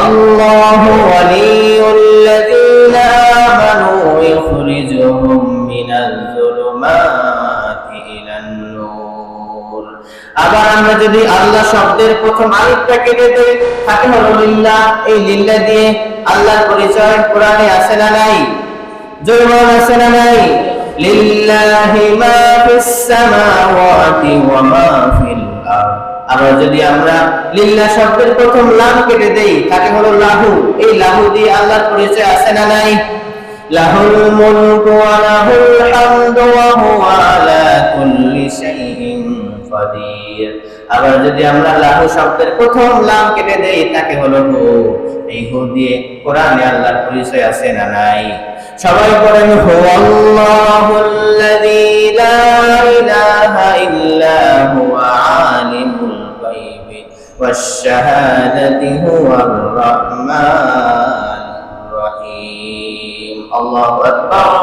الله ولي الذين آمنوا يخرجهم من الظلمات إلى النور আবার আমরা যদি আল্লাহ শব্দের প্রথম আলিফটা কেটে দেই থাকে হলো লিল্লাহ এই লিল্লাহ দিয়ে আল্লাহর পরিচয় কোরআনে আছে না নাই জোরে বলেন আছে না নাই লিল্লাহি মা ফিস সামাওয়াতি ওয়া মা ফিল আরদ আবার যদি আমরা লিল্লাহ শব্দের প্রথম লাম কেটে দেই, তাকে হলো লাহু। এই লাহু দিয়ে আল্লাহর পরিচয় আছে না নাই? লাহুল মুলকু ওয়া লাহুল হামদু ওয়া হুয়া আলা কুল্লি শাইইন কাদির। আবার যদি আমরা লাহু শব্দের প্রথম লাম কেটে দেই, তাকে হলো হু। এই হু দিয়ে কোরআনে আল্লাহর পরিচয় আছে না নাই? সবাই পড়েন হু আল্লাহুল্লাযী লা ইলাহা ইল্লা গায়বি والشهادة هو الرحمن الرحيم. الله أكبر.